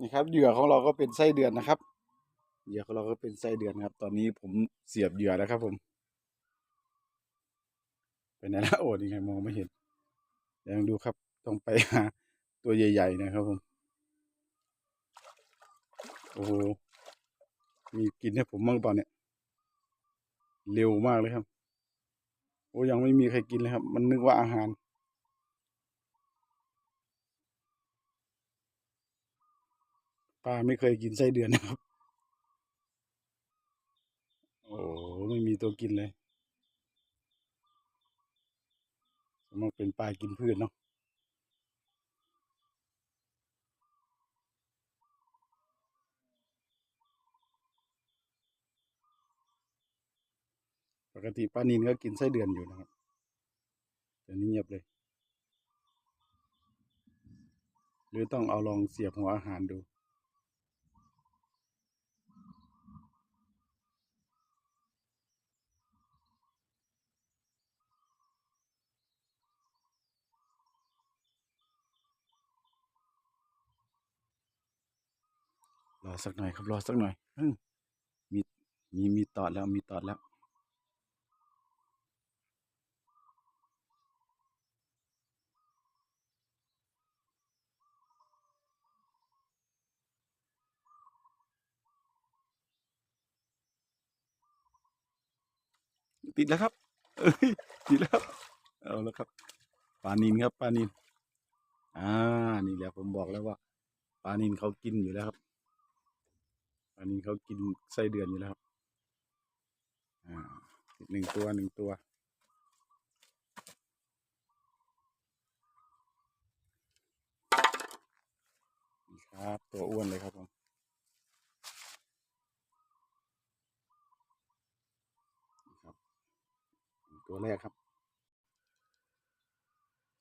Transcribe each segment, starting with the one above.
นี่ครับเหยื่อของเราก็เป็นไส้เดือนนะครับ เหยื่อของเราก็เป็นไส้เดือนครับ ตอนนี้ผมเสียบเหยื่อแล้วครับ ผมไปไหนละโอ้ยังไงมองไม่เห็นยังดูครับต้องไปหาตัวใหญ่ ๆ นะครับ ผม โอ้โหมีกินให้ผมบ้างเปล่าเนี่ย เร็วมากเลยครับ โอ้ยังไม่มีใครกินเลยครับ มันนึกว่าอาหาร ป้าไม่เคยกินไส้เดือนนะครับ โอ้ไม่มีตัวกินเลยมันเป็นปลากินพืชเนาะปกติปลานินก็กินไส้เดือนอยู่นะครับ แต่นี่เงียบเลย หรือต้องเอาลองเสียบหัวอาหารดู รอสักหน่อยครับรอสักหน่อยอืมมีมีมีตอดแล้วมีตอดแล้วติดแล้วครับ เอ้ย ติดแล้ว เอาแล้วครับ ปลานินครับ ปลานิน อ่า นี่แหละผมบอกแล้วว่า ปลานินเขากินอยู่แล้วครับ ปลานินเขากินไส้เดือนอยู่แล้วครับ อ่าหนึ่งตัวหนึ่งตัว นี่ครับ ตัวอ้วนเลยครับผมนี่ครับ ตัวแรกครับ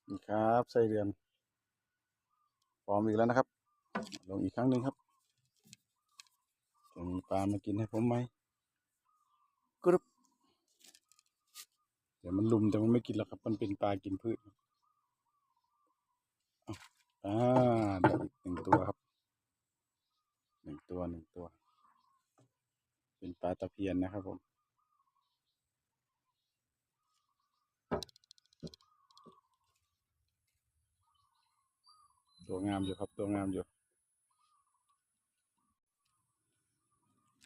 นี่ครับไส้เดือน พร้อมอีกแล้วนะครับ ลงอีกครั้งหนึ่งครับ จะมีปลามากินให้ผมไหมกรุบเดี๋ยวมันลุมแต่มันไม่กินแล้วครับ มันเป็นปลากินพืชครับอ้าวอ่าได้อีกหนึ่งตัวครับหนึ่งตัวหนึ่งตัว เป็นปลาตะเพียนนะครับผมตัวงามอยู่ครับตัวงามอยู่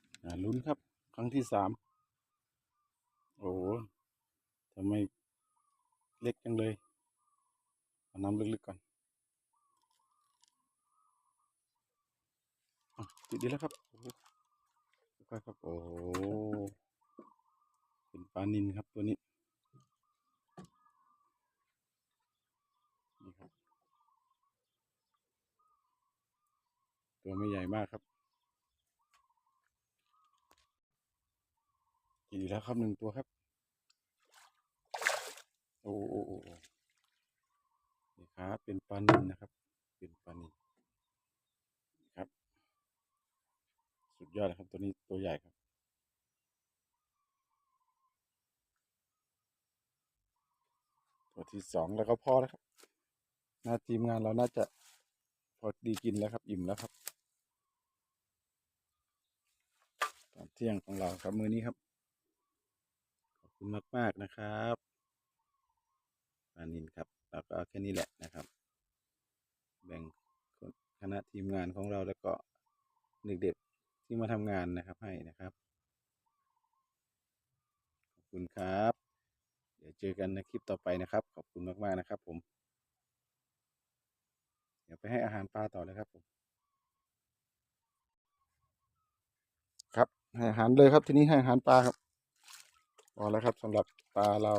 อ่า ลุ้นครับ ครั้งที่สามโอ้โหทำไมเล็กจังเลยเอาน้ำลึกๆก่อนอะติดดีแล้วครับค่อยครับ โอ้โหเป็นปลานินครับตัวนี้นี่ครับตัวไม่ใหญ่มากครับกิน อีกแล้วครับหนึ่งตัวครับ โอ้โอ้โอ้นี่ครับเป็นปลานินนะครับ เป็นปลานินครับ สุดยอดเลยครับตัวนี้ตัวใหญ่ครับ ตัวที่สองแล้วก็พอแล้วครับหน้าทีมงานเราน่าจะพอดีกินแล้วครับ อิ่มแล้วครับตอนเที่ยงของเราครับมื้อนี้ครับ คุณมากๆนะครับปานินครับเราก็แค่นี้แหละนะครับ แบ่งคนคณะทีมงานของเราแล้วก็เด็กๆที่มาทำงานนะครับให้นะครับ ขอบคุณครับ เดี๋ยวเจอกันในคลิปต่อไปนะครับ ขอบคุณมากๆนะครับ ผม เดี๋ยวไปให้อาหารปลาต่อเลยครับผม ครับให้อาหารเลยครับทีนี้ให้อาหารปลาครับ พอแล้วครับสำหรับปลาเรา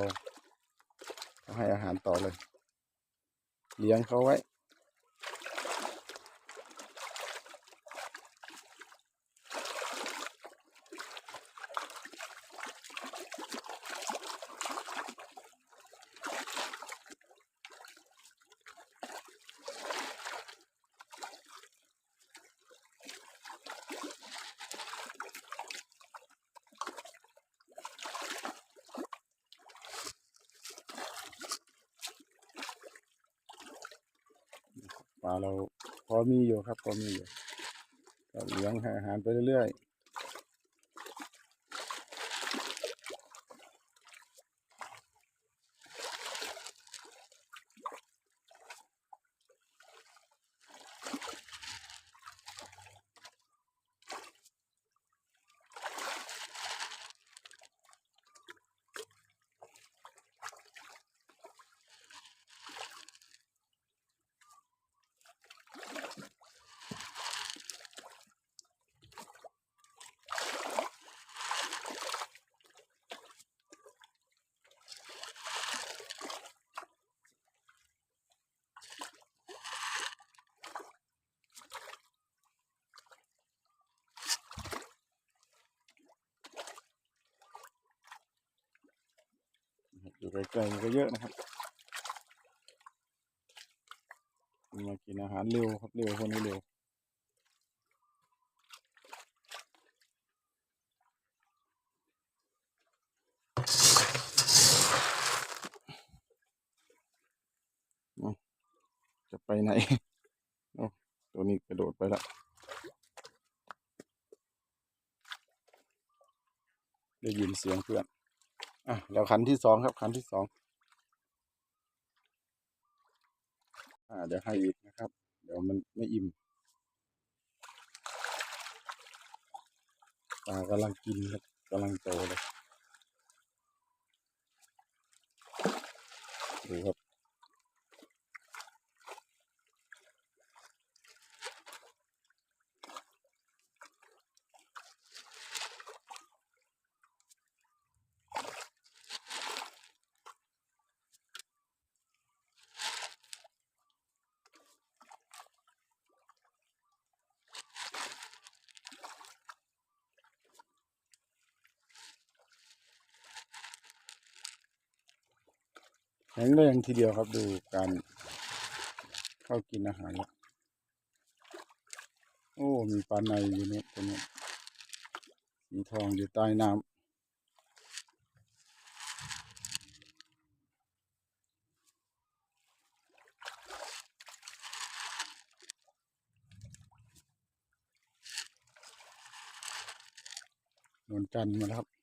ให้อาหารต่อเลย เลี้ยงเขาไว้ เราพอมีอยู่ครับพอมีอยู่ก็เลี้ยงห้อาหารไปเรื่อย อยู่ไกลๆก็เยอะนะครับมันมากินอาหารเร็วครับเร็วคนนี้เร็วจะไปไหนโอ้ตัวนี้กระโดดไปละได้ยินเสียงเพื่อน อะแล้วขันที่สองครับขันที่สองอ่าเดี๋ยวให้อีกนะครับ เดี๋ยวมันไม่อิ่มปลากำลังกินครับกำลังโตเลยดูครับ ข็งแรงทีเดียวครับดูการเข้ากินอาหารแล้วโอ้ มีปลาในอยู่เนี่ยตัวนี้สีทองอยู่ใต้น้ำนวลจันทร์มาแล้วครับนี่ครับ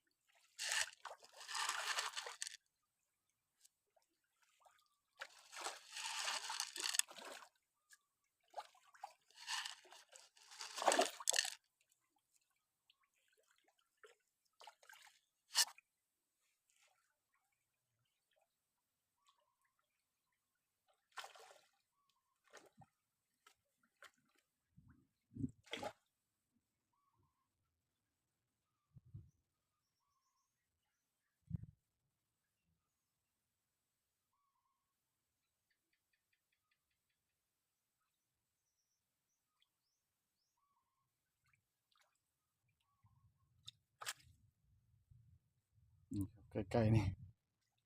ใกล้ๆนี่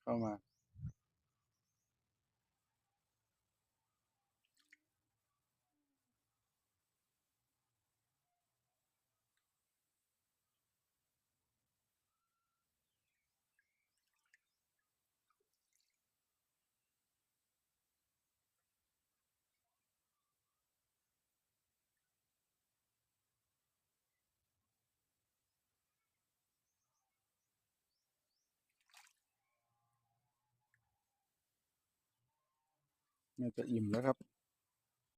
เข้ามา น่าจะอิ่มแล้วครับ